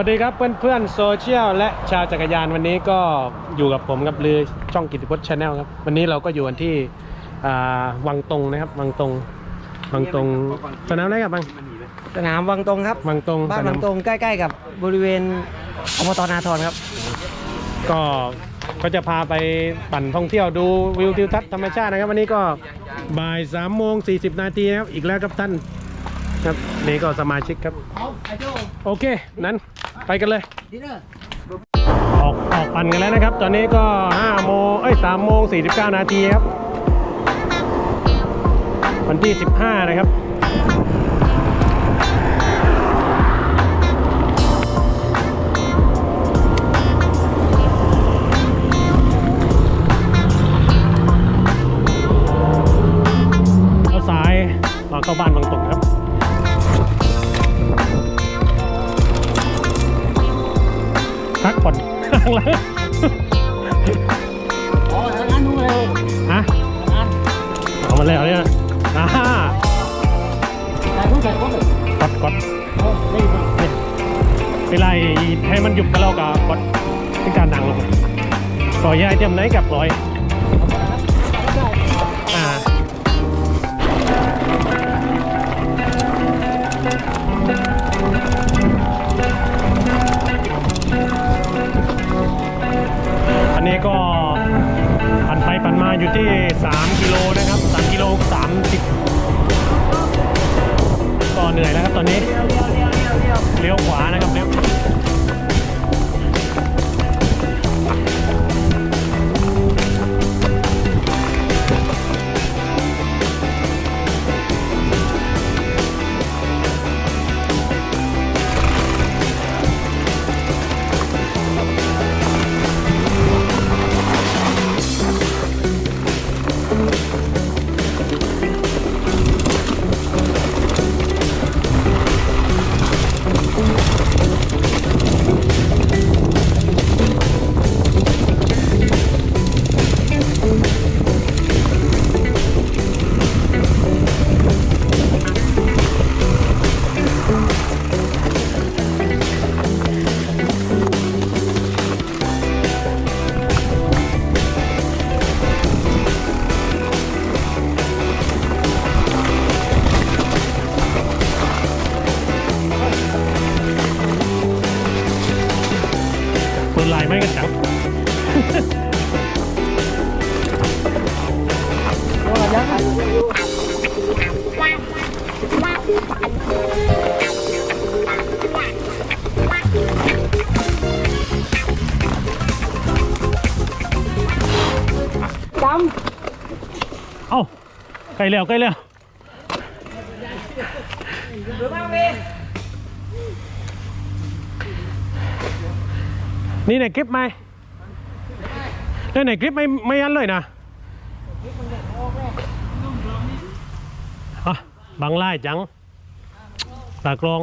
สวัสดีครับเพื่อนๆโซเชียลและชาวจักรยานวันนี้ก็อยู่กับผมกับลือช่องกิติพจน์ชาแนลครับวันนี้เราก็อยู่กันที่อ่าวังตรงนะครับวังตรงวังตรงสนามอะไรครับบังสนามวังตรงครับวังตรงบ้านสวัมงตรงใกล้ๆ กับบริเวณอบตนาทรครับ ก็ก็จะพาไปปั่นท่องเที่ยวดูวิวทิวทัศน์ธรรมชาตินะครับวันนี้ก็บ่ายสามโมงสี่สิบนาทีนะครับอีกแล้วครับท่านครับนี่ก็สมาชิกครับ โอเค นั้น ไปกันเลยออกออกปั่นกันแล้วนะครับ ตอนนี้ก็5โมงเอ้ย3โมง49 นาทีครับ วันที่ 15 นะครับเอาซ้ายมาเข้าบ้านบางต ข้างหลังอ๋อทางนั้นเลยฮะทางนั้นเอามาแล้วเนี่ยอ่าถ่รูปถ่ายรูปเลยกดกดได้ยินไหมนี่เวลาให้มันหยุดก็เรากับกดเป็นการดังลงต่อยายเตรียมไหนกับร้อย อันนี้ก็ปั่นไปปั่นมาอยู่ที่ 3 กิโลนะครับ3กิโล30ก็เหนื่อยแล้วครับตอนนี้เลี้ยวขวานะครับเลี้ยว จเอ้าใกล้แล้วใกล้แล้วำหรือบ้างเมนี่ไหนคลิปไหมนี่ไหนคลิปไม่ไม่ยันเลยนะอะบังไล่จังตากลอง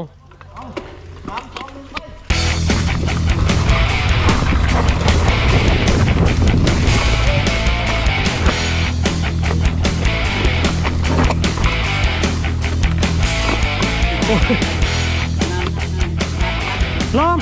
ล้อม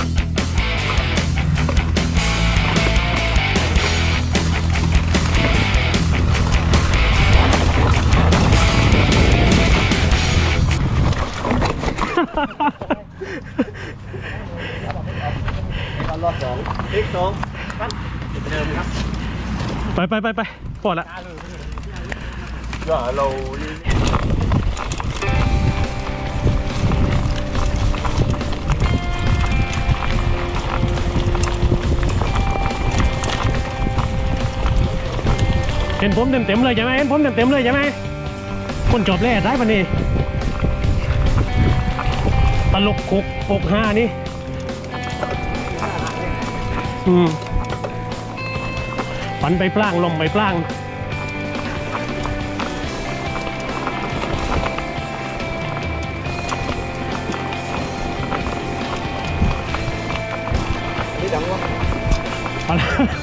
รอบสองเล็กสองปั้นเดิมครับ ไปไปไปไปปลดละก็เรา เห็นผมเต็มเต็มๆเลยใช่ไหมเห็นผมเต็มเต็มๆเลยใช่ไหมคนจบแร่ได้ปะนี่ตลกคุกปกห้านี่อืมฝันไปปล้างลมไปปล้างที่ดังว่า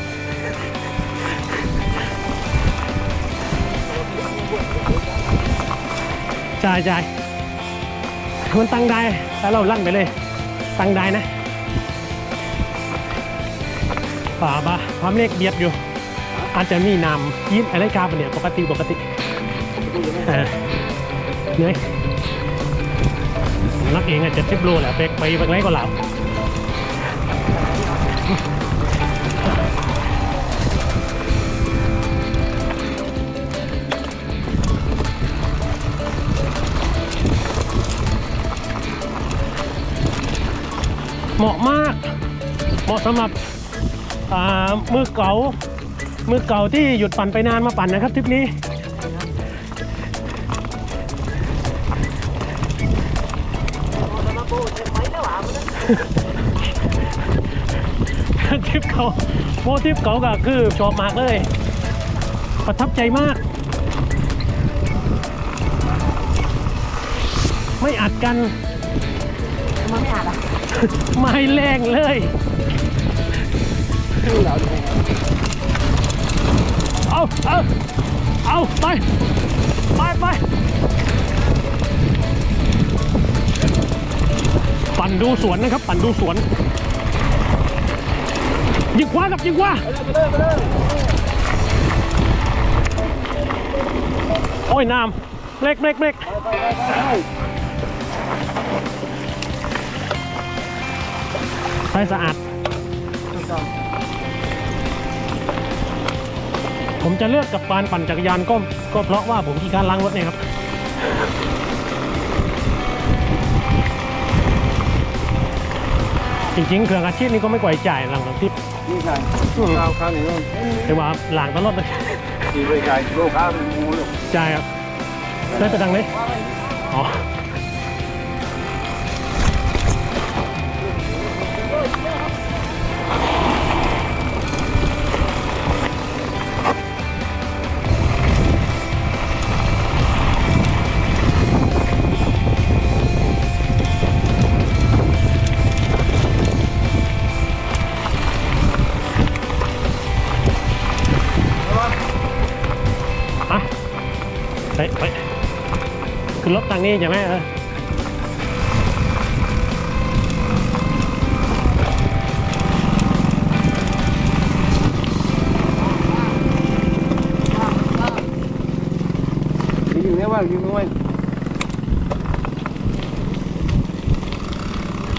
จ่ายจ่ายมันตั้งได้แต่เราลั่นไปเลย ตั้งได้นะป่าบะวามเลขเบียดอยู่ อาจจะมีน้ำยิ้มอะไรกาบเนี่ยปกติปกติเนี่ยนักเองอาจจะทิปโลแหละไปไปไปไกลก็หลับ เหมาะมาก เหมาะสำหรับมือเก่า มือเก่าที่หยุดปั่นไปนานมาปั่นนะครับทริปนี้ทริปเขาโมทริปเขาก็คือชอบมากเลย ประทับใจมาก ไม่อัดกัน มันไม่อาบอะไม่แรงเลยเอาเอาเอาไป ไปไปปั่นดูสวนนะครับ ปั่นดูสวนยิงขวากับยิงขวาโอ้ยน้ำเบรกเบรกเบรก ไปสะอาดผมจะเลือกกับการปั่นจักรยานก็ก็เพราะว่าผมที่การล้างรถเนี่ยครับ จริงๆ เครื่องอาชีพนี้ก็ไม่กว่าจ่ายหลังจากที่นี่ใช่ข้าวข้าวเหนียวแต่ว่าหลังตลอดเลยตีไปใช่โลข้าวเป็นมูลูกจ่ายครับได้แต่ดังเลยอ๋อ ขึ้นรถทางนี้ใช่ไหมเอออยู่เนี่ยว่าอยู่นู้น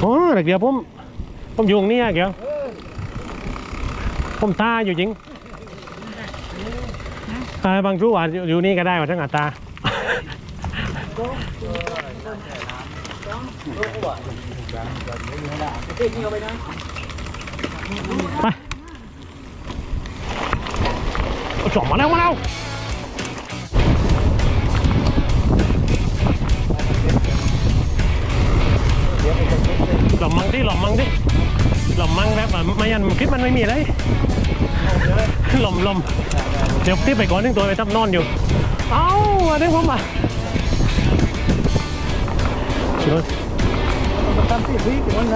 โอ้เดี๋ยวผมผมอยู่ตรงนี้เดี๋ยวผมตาอยู่จริงอ่าบางช่วงอยู่อยู่นี่ก็ได้ว่าทั้งอาตา ไปสองมาแล้วมาแล้วหล่อมมังดิหล่อมมังดิหล่อมมังแบบว่าไม่ยันคลิปมันไม่มีเลยหล่อมหล่อมเดี๋ยวคลิปไปก่อนนึงตัวไปทับนอนอยู่ เอ้ามาได้ผมอะ เชิญมันทำที่พีถึงวัน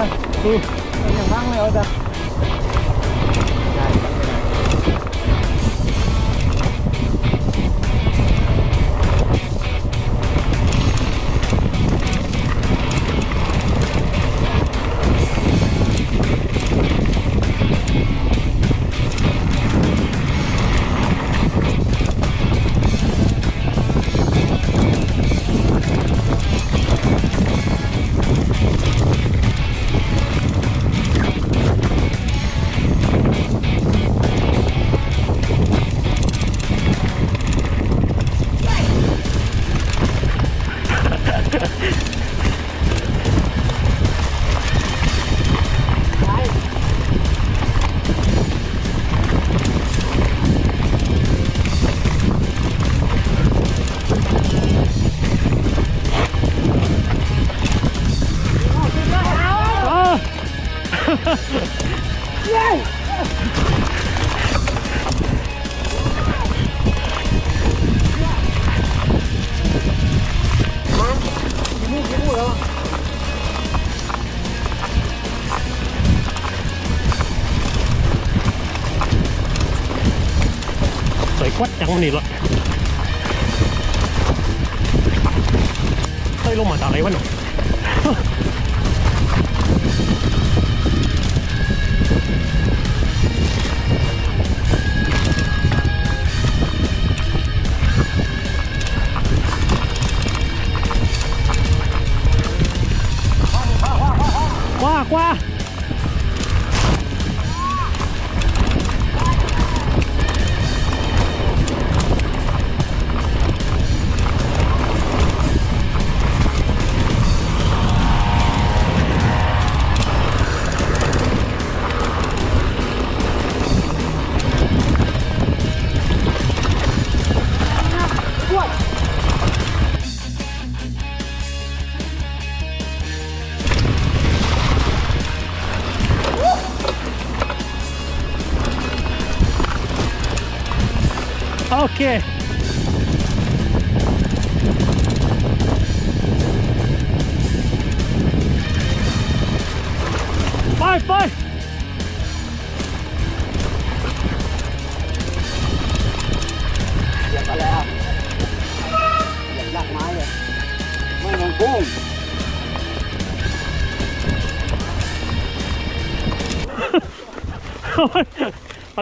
โ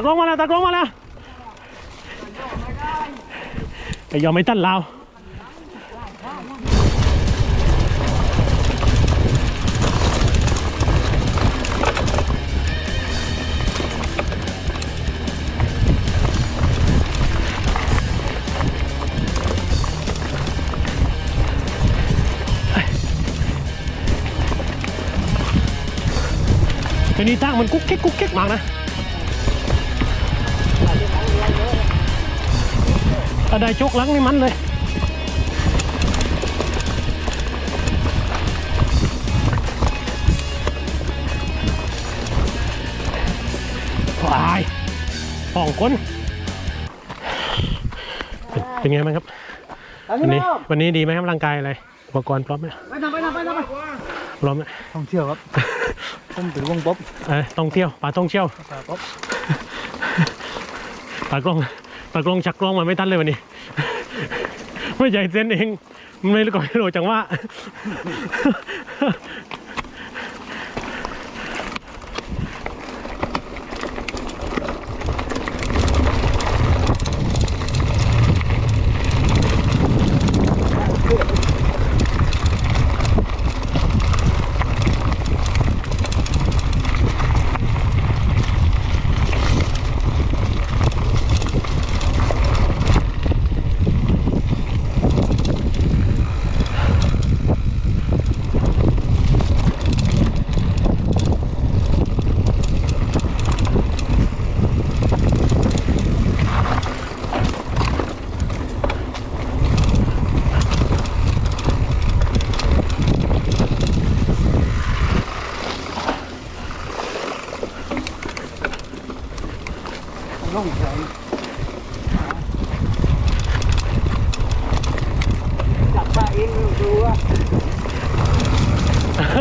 ล้องมาแล้วตะกล้องมาแล้วไอ้ยอมไม่ตั้นลาวทีนี้ตั้งมันกุ๊กกิ๊กกุ๊กกิ๊กมากนะ ถ้าได้จกหลังนี่มันเลยวายห้องคนเป็นเป็นไงบ้างครับ วันนี้วันนี้ดีไหมครับร่างกายอะไร อุปกรณ์พร้อมไหมไปทำไปทำไปทำไปพร้อมไหมท่องเที่ยวครับ ผมถือวงบ๊อบเอ้ยต้องเที่ยวป่าต้องเที่ยวบ๊อบ ตากล้อง ตากล้องชักกล้องมาไม่ทันเลยวันนี้ ไม่ใหญ่เส้นเอง มันไม่รู้ก่อนไม่รู้จังว่า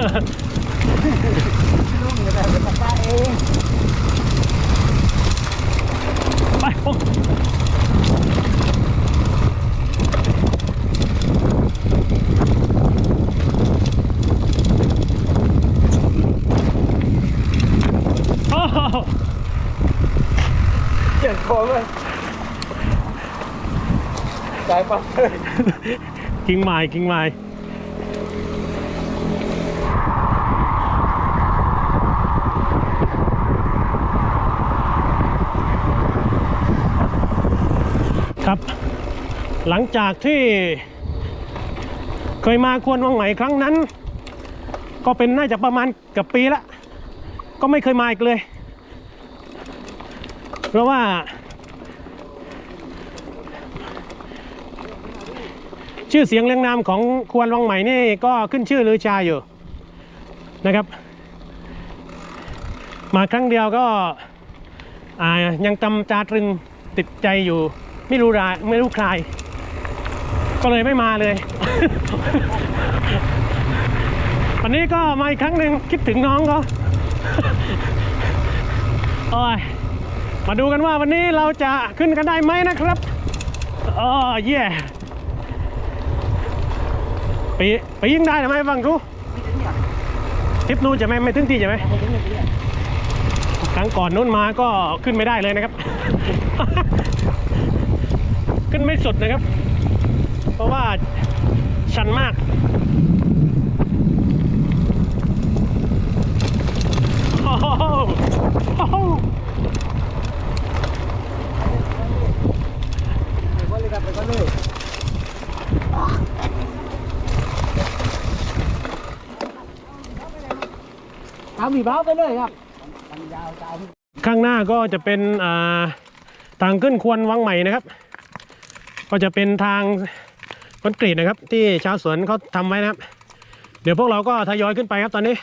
ล่องจะได้เป็นจับปลาเองไปผมโอ้โหเจ็บคอเลยสายปั๊บเลยกิ่งไม้กิ่งไม้ ครับ หลังจากที่เคยมาควรวังไหม่ครั้งนั้น ก็เป็นน่าจะประมาณเกับปีละก็ไม่เคยมาอีกเลย เพราะว่า ชื่อเสียงเรียงนามของควรวังใหม่นี่ก็ขึ้นชื่อลือชาอยู่นะครับ มาครั้งเดียวก็ยังจำจาตรึงติดใจอยู่ ไม่รู้รายไม่รู้ใคร ก็เลยไม่มาเลย วันนี้ก็มาอีกครั้งหนึ่งคิดถึงน้องเขาโอ้ยมาดูกันว่าวันนี้เราจะขึ้นกันได้ไหมนะครับอ๋อเย่ไปไปยิ่งได้หรือไม่ฟังรู้ทริปนู้นจะไหมไม่ถึงที่ใช่ไหมครั้งก่อนนู้นมาก็ขึ้นไม่ได้เลยนะครับ ขึ้นไม่สุดนะครับ เพราะว่าชันมากโหโอ้โหไปก็เลยครับไปก็เลยเอาหมีเบ้าไปเลยครับมันยาวจะเอาข้างหน้าก็จะเป็นอ่าทางขึ้นควรวังใหม่นะครับ ก็จะเป็นทางคอนกรีตนะครับ ที่ชาวสวนเขาทำไว้นะครับ เดี๋ยวพวกเราก็ทยอยขึ้นไปครับตอนนี้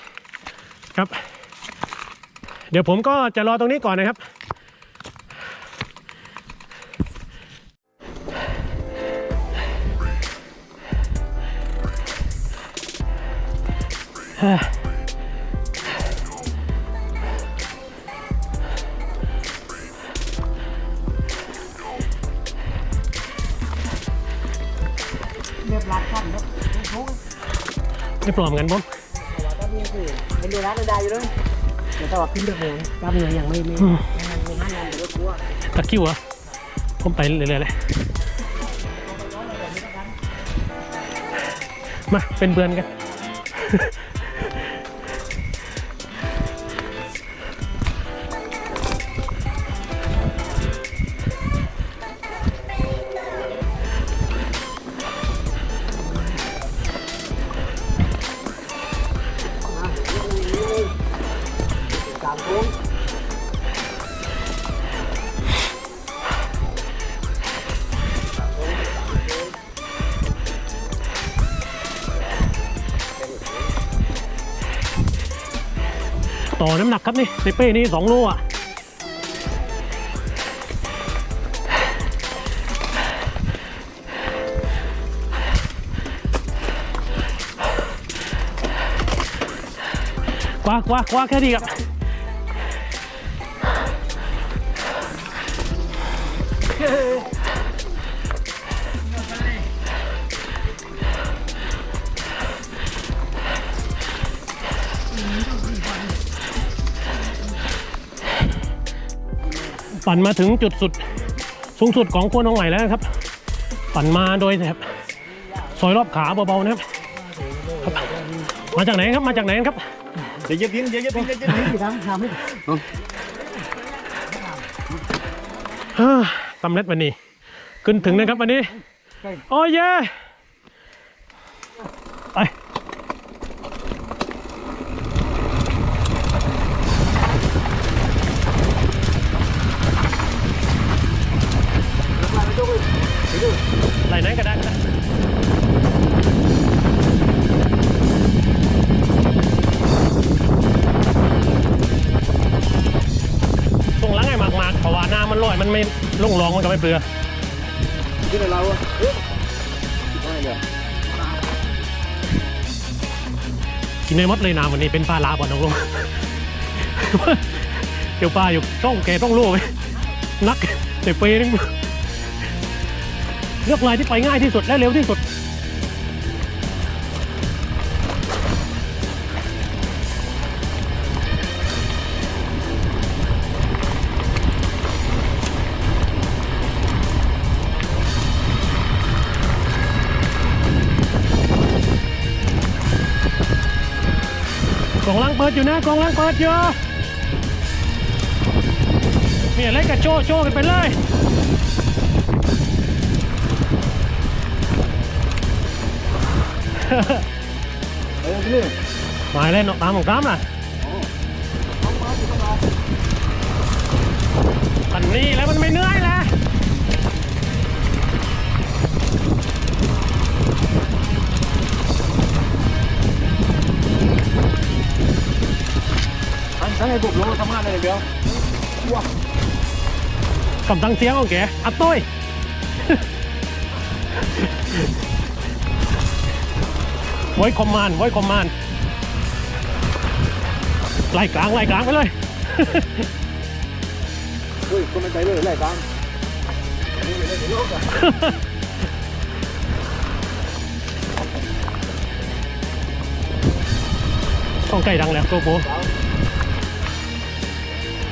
ครับ เดี๋ยวผมก็จะรอตรงนี้ก่อนนะครับเบรัดขั้นแล้วทุกไม่ปลอมกันผมแต่ว่าก็มีคือเป็นเดือนละได้อยู่เลยแต่ว่าขึ้นเดือนเดียวกล้ามเนื้อยังไม่ไม่อืมยังไม่ห้านานเดี๋ยวกลัวตะคริวเหรอผมไปเรื่อยๆเลยมาเป็นเพื่อนกัน น้ำหนักครับนี่ในเป้นี่สองโลอะกว้ากว้ากว้าแค่ดีครับ ปั่นมาถึงจุดสุดสูงสุดของควนทองใหม่แล้วครับปั่นมาโดยแบบซอยรอบขาเบาๆนะครับครับ มาจากไหนครับมาจากไหนครับเดี๋ยวจะทิ้งเดี๋ยวจะทิ้งเดี๋ยวจะทิ้งที่ทำทำให้ฮ่าสำเร็จวันนี้ ขึ้นถึงนะครับวันนี้ โอ้ยเย่ไป มันลอยมันไม่ลงรองมันก็ไม่เปลือขึ้นเราอะเฮ้ยไม่เลยกินในมดเลยนะวันนี้เป็นปลาลาบ่อนน้องลงเดี๋ยวปลาอยู่ต้องแกต้องรู้ไหมนักเดี๋ยวเปนึงเลือกลายที่ไปง่ายที่สุดและเร็วที่สุด ล่องลังเปิดอยู่นะกล่องลังเปิดอยู่มีอะไรกับโจโจกันไปเลยเฮ้ยนี่มาเล่นตามของตามน่ะอันนี้แล้วมันไม่เหนื่อยแล้ว อันทั้งไอ้บุกลงทำงานเลยเดียวกับตังเสียงของแกอัดต้อยไว้คอมมานด์ไว้คอมมานด์ไล่กลางไล่กลางไปเลยเฮ้ยก็ไม่ใจเลยไรบ้างต้องใกล้ดังแล้วโกโปใจคำสั่งอะไรไปวะฮัทช่วยฮะเลยเอาเลยเอาเที่ยวเที่ยวไม่จะถึงกับ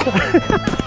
Ha ha ha!